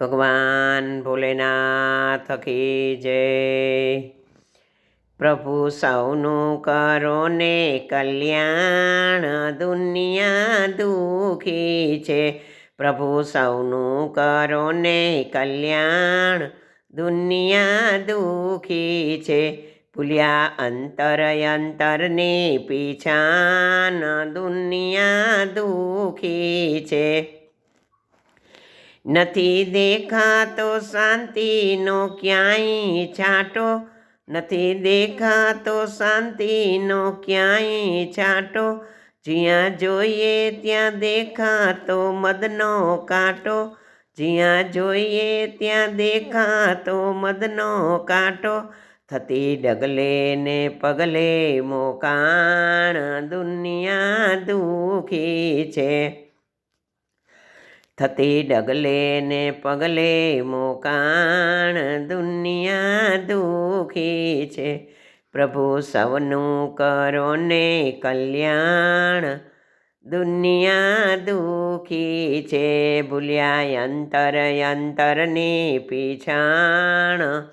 ભગવાન ભોલેનાથ કી જય. પ્રભુ સૌનું કરો ને કલ્યાણ, દુનિયા દુઃખી છે. પ્રભુ સૌનું કરો ને કલ્યાણ, દુનિયા દુઃખી છે. ભૂલ્યા અંતર અંતરની પીછાન, દુનિયા દુઃખી છે. નથી દેખાતો શાંતિનો ક્યાંય છાંટો. નથી દેખાતો શાંતિનો ક્યાંય છાંટો. જ્યાં જોઈએ ત્યાં દેખાતો મદનો કાંટો. જ્યાં જોઈએ ત્યાં દેખાતો મદનો કાંટો. થતી ડગલે ને પગલે મોકાણ દુનિયા દુખી છે. થતી ડગલે ને પગલે મોકાણ દુનિયા દુખી છે. પ્રભુ સૌનું કરો ને કલ્યાણ દુનિયા દુખી છે. ભૂલ્યા અંતર અંતરની પીછાણ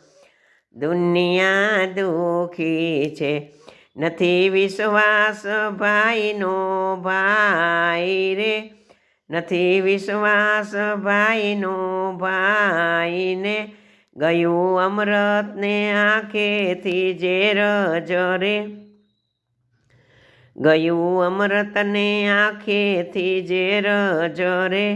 દુનિયા દુખી છે. નથી વિશ્વાસ ભાઈનો ભાઈ રે નથી વિશ્વાસ ભાઈનો ભાઈને. ગયું અમૃતને આંખેથી ઝેર જરે ગયું અમૃતને આંખેથી ઝેર જરે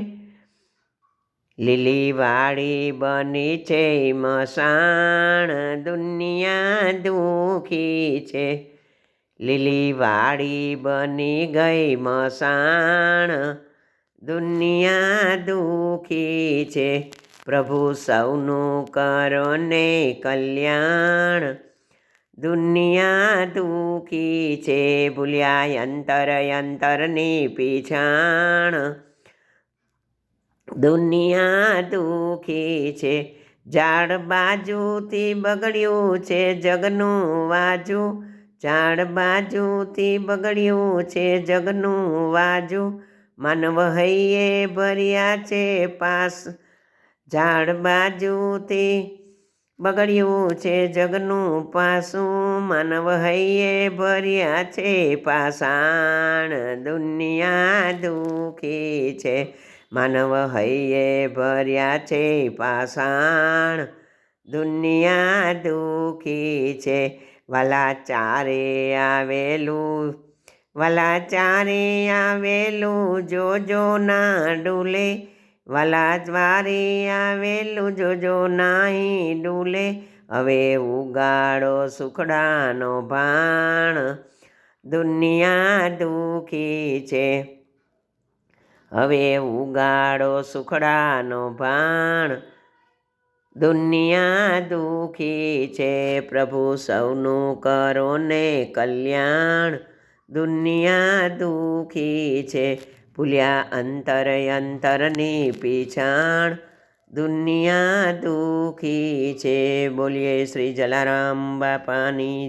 લીલી વાળી બની છે મસાણ દુનિયા દુખી છે. લીલી વાળી બની ગઈ મસાણ દુનિયા દુખી છે. પ્રભુ સૌનું કરો ને કલ્યાણ. દુનિયા દુખી છે. ભૂલ્યા અંતર અંતરની પીછાણ. દુનિયા દુખી છે. ઝાડ બાજુથી બગડ્યું છે જગનું વાજુ. ઝાડ બાજુથી બગડ્યું છે જગનું વાજુ. માનવ હૈયે ભર્યા છે પાસ. ઝાડ બાજુથી બગડ્યું છે જગનું પાસું. માનવ હૈયે ભર્યા છે પાષાણ દુનિયા દુખી છે. માનવ હૈયે ભર્યા છે પાષાણ દુનિયા દુખી છે. વાલા ચારે આવેલું વાલા ચારે આવેલું જોજો ના ડૂલે વલા દ્વારે આવેલું જોજો નાહી ડૂલે. હવે ઉગાડો સુખડાનો ભાણ. દુનિયા દુખી છે. હવે ઉગાડો સુખડાનો ભાણ. દુનિયા દુખી છે. પ્રભુ સૌનું કરો ને કલ્યાણ. દુનિયા દુખી છે. ભૂલ્યા અંતર અંતરની પીછાણ દુનિયા દુખી છે. બોલીએ શ્રી જલારામ બાપાની